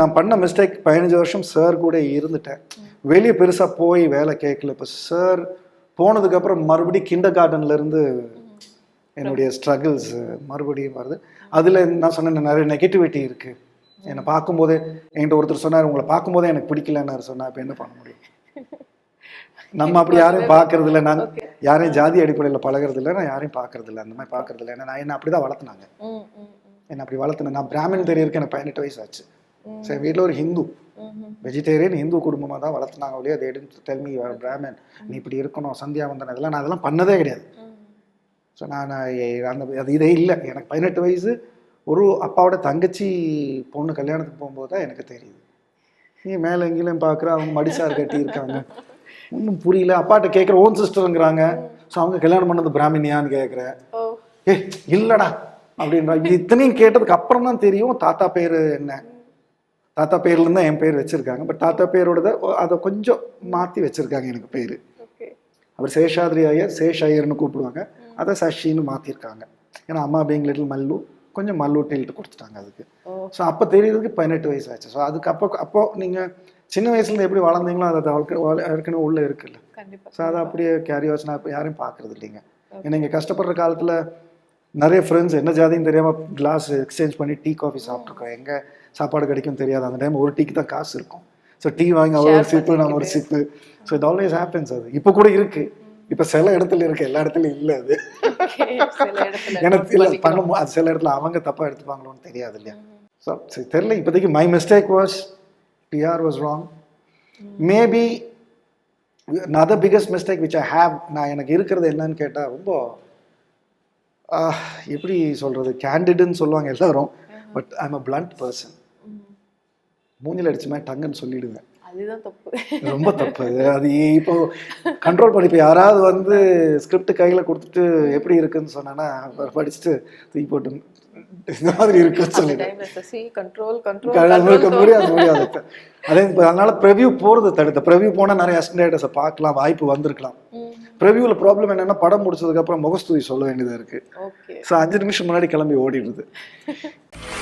நான் பண்ண மிஸ்டேக் பதினஞ்சு வருஷம் சார் கூட இருந்துட்டேன். வெளியே பெருசாக போய் வேலை கேட்கல. இப்போ சார் போனதுக்கப்புறம் மறுபடியும் கிண்டர் கார்டன்ல இருந்து என்னுடைய ஸ்ட்ரகிள்ஸ் மறுபடியும் வருது. அதில் நான் சொன்னேன் நிறைய நெகட்டிவிட்டி இருக்குது என்னை பார்க்கும்போதே என்கிட்ட ஒருத்தர் சொன்னார் உங்களை பார்க்கும்போதே எனக்கு பிடிக்கலன்னு சொன்னா இப்போ என்ன பண்ண முடியும்? நம்ம அப்படி யாரையும் பார்க்கறது இல்லை. நான் யாரையும் ஜாதி அடிப்படையில் பழகிறது இல்லை. நான் யாரையும் பார்க்கறது இல்லை. அந்த மாதிரி பார்க்கறது இல்லை. ஏன்னா நான் என்ன அப்படி தான் வளர்த்துனாங்க என்ன அப்படி வளர்த்துனேன். நான் பிராமின் தெரியறதுக்கு எனக்கு பதினெட்டு வயசு ஆச்சு. சரி வீட்டில் ஒரு ஹிந்து. வெஜிடேரியன் ஹிந்து குடும்பமாக தான் வளர்த்துனாங்க ஒழிய அது எடுத்து தெல்மி பிராமன் நீ இப்படி இருக்கணும் சந்தியாவந்தன் இதெல்லாம் நான் அதெல்லாம் பண்ணதே கிடையாது. ஸோ நான் அந்த அது இதே இல்லை. எனக்கு பதினெட்டு வயசு ஒரு அப்பாவோட தங்கச்சி பொண்ணு கல்யாணத்துக்கு போகும்போது தான் எனக்கு தெரியுது. நீ மேலே எங்கேயும் பார்க்குற அவங்க மடிசார் கட்டி இருக்காங்க. ஒன்றும் புரியல. அப்பாட்ட கேட்குற ஓன் சிஸ்டருங்கிறாங்க ஸோ அவங்க கல்யாணம் பண்ணது பிராமினியான்னு கேட்குறேன் ஏ இல்லடா. அப்படின்றா. இது இத்தனையும் கேட்டதுக்கு அப்புறம் தான் தெரியும் தாத்தா பேர் என்ன. தாத்தா பேர்ல தான் என் பேர் வச்சிருக்காங்க. பட் தாத்தா பேரோட அதை கொஞ்சம் மாற்றி வச்சிருக்காங்க எனக்கு பேர். அவர் சேஷாத்ரி ஐயர் சேஷ் ஐயர்னு கூப்பிடுவாங்க அதை சஷின்னு மாற்றிருக்காங்க ஏன்னா அம்மா பீங் லிட்டில் மல்லு கொஞ்சம் மல்லு டெல்ட்டு கொடுத்துட்டாங்க அதுக்கு. ஸோ அப்போ தெரியறதுக்கு பதினெட்டு வயசு ஆச்சு. ஸோ அதுக்கு அப்போ அப்போ நீங்கள் சின்ன வயசுல எப்படி வளர்ந்தீங்களோ அது ஏற்கனவே உள்ளே இருக்குல்ல. ஸோ அதை அப்படியே கேரி இப்போ யாரையும் பார்க்கறது இல்லைங்க. ஏன்னா இங்கே கஷ்டப்படுற காலத்தில் நிறைய ஃப்ரெண்ட்ஸ் என்ன ஜாதின்னு தெரியாமல் கிளாஸ் எக்ஸ்சேஞ்ச் பண்ணி டீ காஃபி சாப்பிட்ருக்கோம் எங்கே சாப்பாடு கிடைக்கும் தெரியாது. அந்த டைம் ஒரு டீக்கு தான் காசு இருக்கும். ஸோ டீ வாங்கி அவர் ஒரு சிப்பு நான் ஒரு சிப்பு ஸோ இது ஆல்வேஸ் ஹேப்பன்ஸ் அது. இப்போ கூட இருக்கு. இப்போ சில இடத்துல இருக்கு. எல்லா இடத்துலையும் இல்லை அது. எனக்கு இல்லை பண்ண அது சில இடத்துல அவங்க தப்பாக எடுத்துப்பாங்களோன்னு தெரியாது இல்லையா? ஸோ சரி தெரில இப்போதைக்கு my mistake was PR was wrong maybe other biggest mistake which I have நான் எனக்கு இருக்கிறது என்னன்னு கேட்டால் ரொம்ப எப்படி சொல்கிறது கேண்டிடுன்னு சொல்லுவாங்க எல்லாரும். But I'm a blunt person. மூஞ்சில் அடிச்ச மாதிரி டங்குன்னு சொல்லிடுவேன். அதுதான் தப்பு. ரொம்ப தப்பு. அது அது இப்போ கண்ட்ரோல் பண்ணி இப்போ யாராவது வந்து ஸ்கிரிப்ட் கையில் கொடுத்துட்டு எப்படி இருக்குன்னு சொன்னேன்னா படிச்சுட்டு தூக்கி போட்டு இந்த மாதிரி இருக்குன்னு சொல்லிட்டு முடியாது முடியாது. அதே இப்ப அதனால ப்ரிவ்யூ போறது தடுத்த ப்ரிவ்யூ போனா நிறைய அசிஸ்டன்டை பார்க்கலாம் வாய்ப்பு வந்திருக்கலாம். ப்ரிவ்யூல ப்ராப்ளம் என்னன்னா படம் முடிச்சதுக்கு அப்புறம் முகஸ்துதி சொல்ல வேண்டியதா இருக்கு. ஓகே. ஸோ அஞ்சு நிமிஷம் முன்னாடி கிளம்பி ஓடிடுது.